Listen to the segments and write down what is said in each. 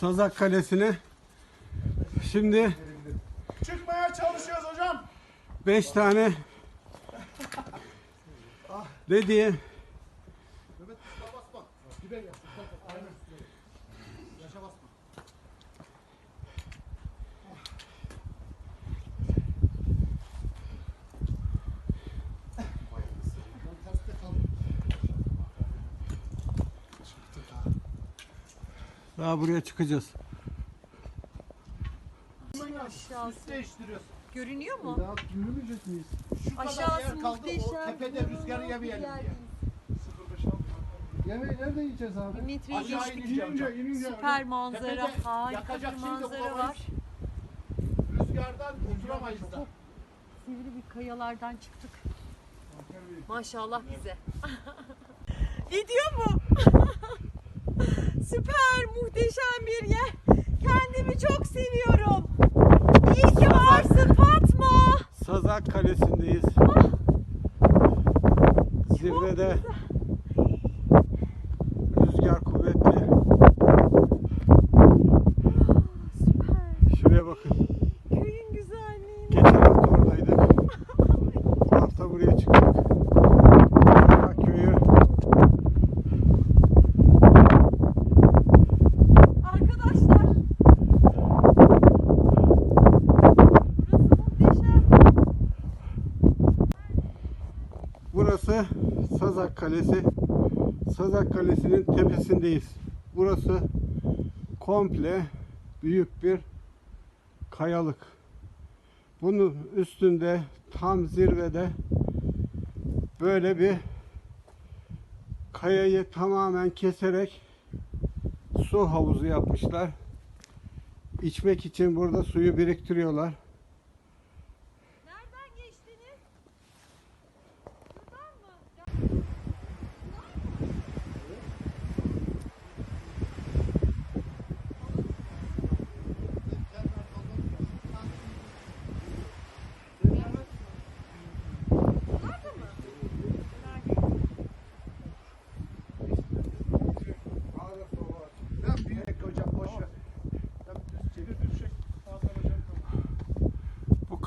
Sazak Kalesi'ne. Şimdi Çıkmaya çalışıyoruz hocam. 5 tane dediği daha buraya çıkacağız. Aşağısı. Görünüyor mu? Daha yürümeyecek miyiz? Şu kadar Aşağısı yer kaldı. O muhteşem. tepede rüzgarı yemeyelim diye. Yemeği nerede yiyeceğiz abi? Bir metreye Aşağı geçtik. inince hocam. Süper manzara, Tepede harika yakacak bir şimdi manzara var. Rüzgardan oturamayız da. Sivri bir kayalardan çıktık. Maşallah bize. Gidiyor mu? Süper, muhteşem bir yer. Kendimi çok seviyorum. İyi ki varsın Fatma. Sazak Kalesi'ndeyiz. Zirvede rüzgar kuvvetli. Süper. Şuraya bakın. Köyün güzelliği. Geçen hafta oradaydık. Bu hafta buraya çıktık. Sazak köyü. Arkadaşlar. Burası muhteşem. Burası Kalesi. Sazak Kalesi'nin tepesindeyiz. Burası komple büyük bir kayalık. Bunun üstünde tam zirvede böyle bir kayayı tamamen keserek su havuzu yapmışlar. İçmek için burada suyu biriktiriyorlar.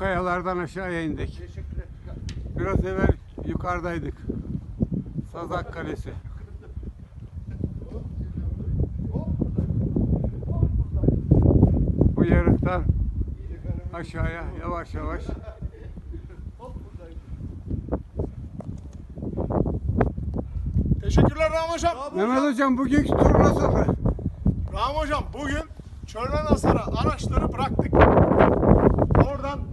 Kayalardan aşağıya indik. Teşekkür ettik. Biraz evvel yukarıdaydık. Sazak Kalesi. Bu yarıktan aşağıya yavaş yavaş Teşekkürler Ram hocam. Mehmet Hocam bugünkü tur nasıldı? Ram hocam bugün Çölmen Hasar'a araçları bıraktık. Oradan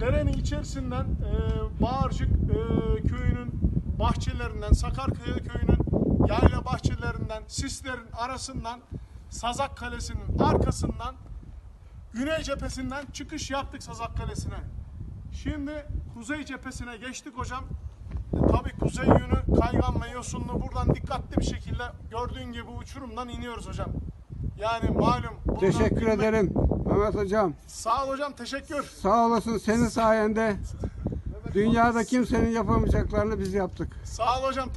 içerisinden e, Bağırcık e, köyünün bahçelerinden, Sakarkaya köyünün yayla bahçelerinden, sislerin arasından, Sazak Kalesi'nin arkasından, güney cephesinden çıkış yaptık Sazak Kalesi'ne. Şimdi kuzey cephesine geçtik hocam. E, tabii kuzey yönü kaygan ve yosunlu. Buradan dikkatli bir şekilde gördüğün gibi uçurumdan iniyoruz hocam. Yani malum. buradan Teşekkür inmek- ederim Mehmet Hocam. Sağ ol hocam teşekkür. Sağ olasın senin sayende dünyada kimsenin yapamayacaklarını biz yaptık. Sağ ol hocam.